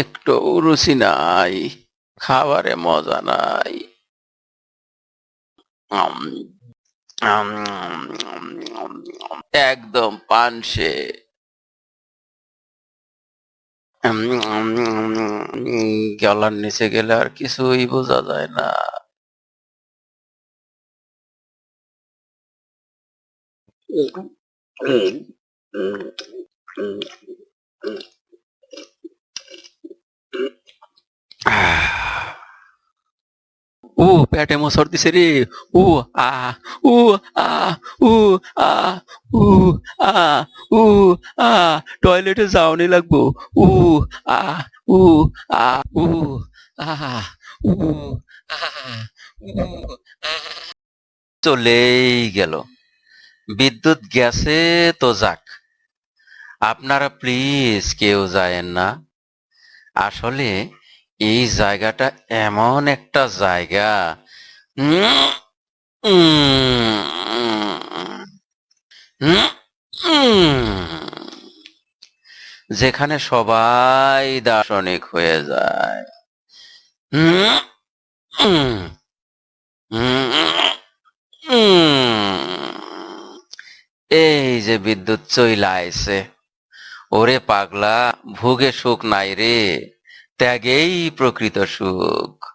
একটু রুচি নাই, খাবারে মজা নাই। একদম পানসে গলার নিচে গেলে আর কিছুই বোঝা যায় না। ও পেটে মোসর দিছে রে ও আ ও আ ও আ ও আ ও আ টয়লেটে যাওনি লাগবো ও আ ও আ ও আ ও আ চলেই গেল বিদ্যুৎ গেছে তো যাক আপনারা প্লিজ কেউ যায়েন না। আসলে এই জায়গাটা এমন একটা জায়গা। যেখানে সবাই দার্শনিক হয়ে যায়। এই যে বিদ্যুৎ চইলা আইছে ওরে পাগলা ভোগে সুখ নাই রে। ত্যাগেই প্রকৃত সুখ।